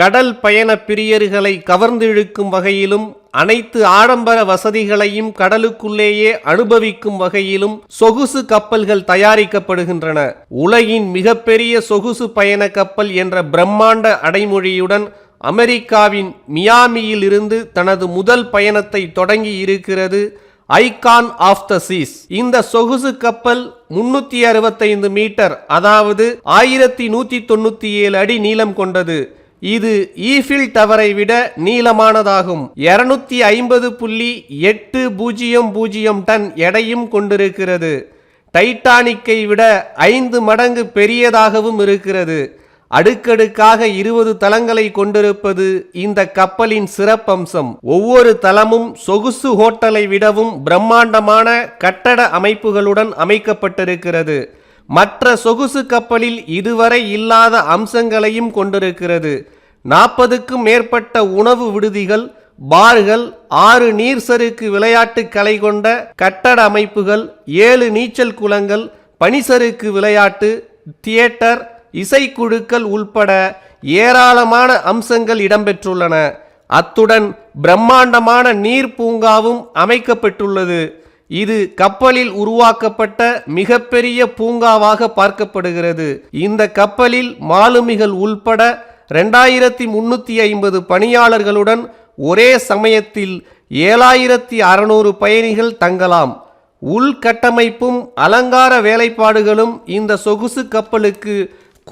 கடல் பயண பிரியர்களை கவர்ந்திழுக்கும் வகையிலும் அனைத்து ஆடம்பர வசதிகளையும் கடலுக்குள்ளேயே அனுபவிக்கும் வகையிலும் சொகுசு கப்பல்கள் தயாரிக்கப்படுகின்றன. உலகின் மிகப்பெரிய சொகுசு பயண கப்பல் என்ற பிரம்மாண்ட அடைமொழியுடன் அமெரிக்காவின் மியாமியில் இருந்து தனது முதல் பயணத்தை தொடங்கி இருக்கிறது ஐகான் ஆஃப் த சீஸ். இந்த சொகுசு கப்பல் முன்னூத்தி அறுபத்தைந்து மீட்டர் அதாவது ஆயிரத்தி நூத்தி தொண்ணூத்தி ஏழு அடி நீளம் கொண்டது. இது ஈஃபில் டவரை விட நீளமானதாகும். இருநூத்தி ஐம்பது புள்ளி எட்டு பூஜ்ஜியம் பூஜ்ஜியம் டன் எடையும் கொண்டிருக்கிறது. டைட்டானிக்கை விட ஐந்து மடங்கு பெரியதாகவும் இருக்கிறது. அடுக்கடுக்காக இருபது தளங்களை கொண்டிருப்பது இந்த கப்பலின் சிறப்பம்சம். ஒவ்வொரு தளமும் சொகுசு ஹோட்டலை விடவும் பிரம்மாண்டமான கட்டட அமைப்புகளுடன் அமைக்கப்பட்டிருக்கிறது. மற்ற சொகுசு கப்பலில் இதுவரை இல்லாத அம்சங்களையும் கொண்டிருக்கிறது. நாற்பதுக்கும் மேற்பட்ட உணவு விடுதிகள் பார்கள் ஆறு நீர் சறுக்கு விளையாட்டு கலை கொண்ட கட்டட அமைப்புகள் ஏழு நீச்சல் குளங்கள் பனிசறுக்கு விளையாட்டு தியேட்டர் இசைக்குழுக்கள் உள்பட ஏராளமான அம்சங்கள் இடம்பெற்றுள்ளன. அத்துடன் பிரம்மாண்டமான நீர் பூங்காவும் அமைக்கப்பட்டுள்ளது. இது கப்பலில் உருவாக்கப்பட்ட மிகப்பெரிய பூங்காவாக பார்க்கப்படுகிறது. இந்த கப்பலில் மாலுமிகள் உள்பட ரெண்டாயிரத்தி முன்னூத்தி ஐம்பது பணியாளர்களுடன் ஒரே சமயத்தில் ஏழாயிரத்தி அறுநூறு பயணிகள் தங்கலாம். உள்கட்டமைப்பும் அலங்கார வேலைப்பாடுகளும் இந்த சொகுசு கப்பலுக்கு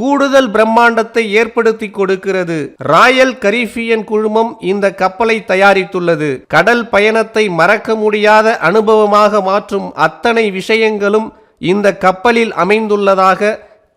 கூடுதல் பிரம்மாண்டத்தை ஏற்படுத்தி கொடுக்கிறது. ராயல் கரீபியன் குழுமம் இந்த கப்பலை தயாரித்துள்ளது. கடல் பயணத்தை மறக்க முடியாத அனுபவமாக மாற்றும் அத்தனை விஷயங்களும் இந்த கப்பலில் அமைந்துள்ளதாக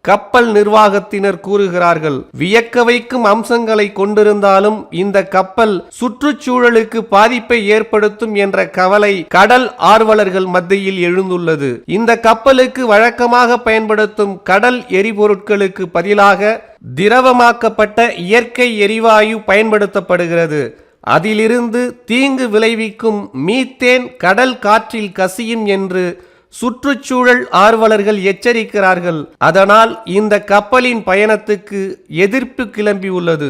கப்பல் நிர்வாகத்தினர் கூறுகிறார்கள் வியக்க வைக்கும் அம்சங்களை கொண்டிருந்தாலும் இந்த கப்பல் சுற்றுச்சூழலுக்கு பாதிப்பை ஏற்படுத்தும் என்ற கவலை கடல் ஆர்வலர்கள் மத்தியில் எழுந்துள்ளது. இந்த கப்பலுக்கு வழக்கமாக பயன்படுத்தும் கடல் எரிபொருட்களுக்கு பதிலாக திரவமாக்கப்பட்ட இயற்கை எரிவாயு பயன்படுத்தப்படுகிறது. அதிலிருந்து தீங்கு விளைவிக்கும் மீத்தேன் கடல் காற்றில் கசியும் என்று சுற்றுச்சூழல் ஆர்வலர்கள் எச்சரிக்கிறார்கள். அதனால் இந்த கப்பலின் பயணத்துக்கு எதிர்ப்பு கிளம்பியுள்ளது.